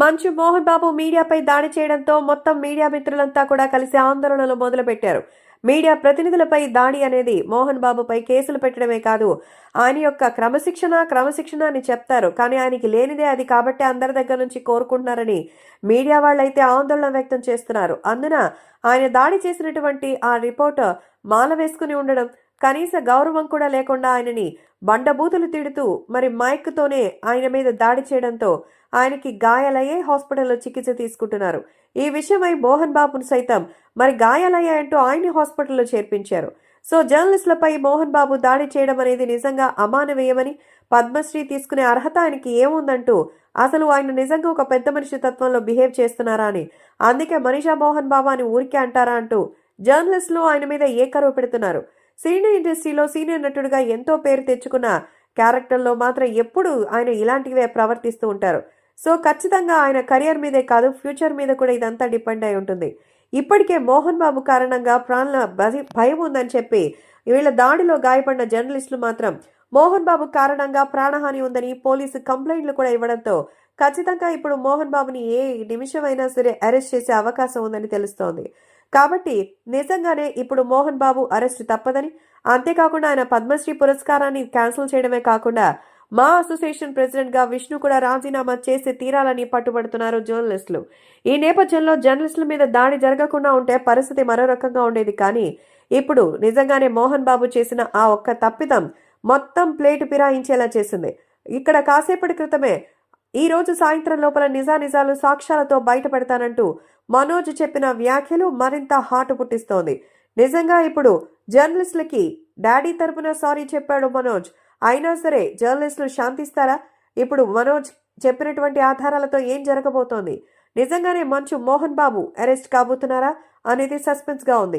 మంచు మోహన్ బాబు మీడియాపై దాడి చేయడంతో మొత్తం మీడియా మిత్రులంతా కూడా కలిసి ఆందోళనలు మొదలుపెట్టారు. మీడియా ప్రతినిధులపై దాడి అనేది మోహన్ బాబుపై కేసులు పెట్టడమే కాదు ఆయన యొక్క క్రమశిక్షణ క్రమశిక్షణ అని చెప్తారు. కానీ ఆయనకి లేనిదే అది కాబట్టి అందరి దగ్గర నుంచి కోరుకుంటున్నారని మీడియా వాళ్ళైతే ఆందోళన వ్యక్తం చేస్తున్నారు. అందున ఆయన దాడి చేసినటువంటి ఆ రిపోర్ట్ మాల వేసుకుని ఉండడం కనీస గౌరవం కూడా లేకుండా ఆయనని బండబూతులు తిడుతూ మరి మైక్తోనే ఆయన మీద దాడి చేయడంతో ఆయనకి గాయాలయ్యే హాస్పిటల్లో చికిత్స తీసుకుంటున్నారు. ఈ విషయమై మోహన్ బాబును సైతం మరి గాయాలయ్యాయంటూ ఆయన్ని హాస్పిటల్లో చేర్పించారు. సో జర్నలిస్టులపై మోహన్ బాబు దాడి చేయడం అనేది నిజంగా అమానవీయమని పద్మశ్రీ తీసుకునే అర్హత ఆయనకి ఏముందంటూ అసలు ఆయన నిజంగా ఒక పెద్ద మనిషి తత్వంలో బిహేవ్ చేస్తున్నారా అని అందుకే మనీషా మోహన్ బాబు అని ఊరికే అంటారా అంటూ జర్నలిస్టులు ఆయన మీద ఏకరువు పెడుతున్నారు? సినీ ఇండస్ట్రీలో సీనియర్ నటుడిగా ఎంతో పేరు తెచ్చుకున్న క్యారెక్టర్లో మాత్రం ఎప్పుడు ఆయన ఇలాంటివే ప్రవర్తిస్తూ ఉంటారు. సో ఖచ్చితంగా ఆయన కెరియర్ మీదే కాదు ఫ్యూచర్ మీద కూడా ఇదంతా డిపెండ్ అయి ఉంటుంది. ఇప్పటికే మోహన్ బాబు కారణంగా ప్రాణాల భయ- భయం ఉందని చెప్పి వీళ్ళ దాడిలో గాయపడిన జర్నలిస్టులు మాత్రం మోహన్ బాబు కారణంగా ప్రాణహాని ఉందని పోలీసు కంప్లైంట్లు కూడా ఇవ్వడంతో ఖచ్చితంగా ఇప్పుడు మోహన్ బాబుని ఏ నిమిషమైనా సరే అరెస్ట్ చేసే అవకాశం ఉందని తెలుస్తోంది. కాబట్టి నిజంగానే ఇప్పుడు మోహన్ బాబు అరెస్ట్ తప్పదని అంతేకాకుండా ఆయన పద్మశ్రీ పురస్కారాన్ని క్యాన్సిల్ చేయడమే కాకుండా మా అసోసియేషన్ ప్రెసిడెంట్గా విష్ణు కూడా రాజీనామా చేసి తీరాలని పట్టుబడుతున్నారు జర్నలిస్టులు. ఈ నేపథ్యంలో జర్నలిస్టుల మీద దాడి జరగకుండా ఉంటే పరిస్థితి మరో రకంగా ఉండేది. కానీ ఇప్పుడు నిజంగానే మోహన్ బాబు చేసిన ఆ ఒక్క తప్పిదం మొత్తం ప్లేటు పిరాయించేలా చేసింది. ఇక్కడ కాసేపటి క్రితమే ఈ రోజు సాయంత్రం లోపల నిజానిజాలు సాక్ష్యాలతో బయటపెడతానంటూ మనోజ్ చెప్పిన వ్యాఖ్యలు మరింత హాటు పుట్టిస్తోంది. నిజంగా ఇప్పుడు జర్నలిస్టులకి డాడీ తరపున సారీ చెప్పాడు మనోజ్. అయినా సరే జర్నలిస్టులు శాంతిస్తారా? ఇప్పుడు మనోజ్ చెప్పినటువంటి ఆధారాలతో ఏం జరగబోతోంది? నిజంగానే మంచు మోహన్ బాబు అరెస్ట్ కాబోతున్నారా? అనేది సస్పెన్స్గా ఉంది.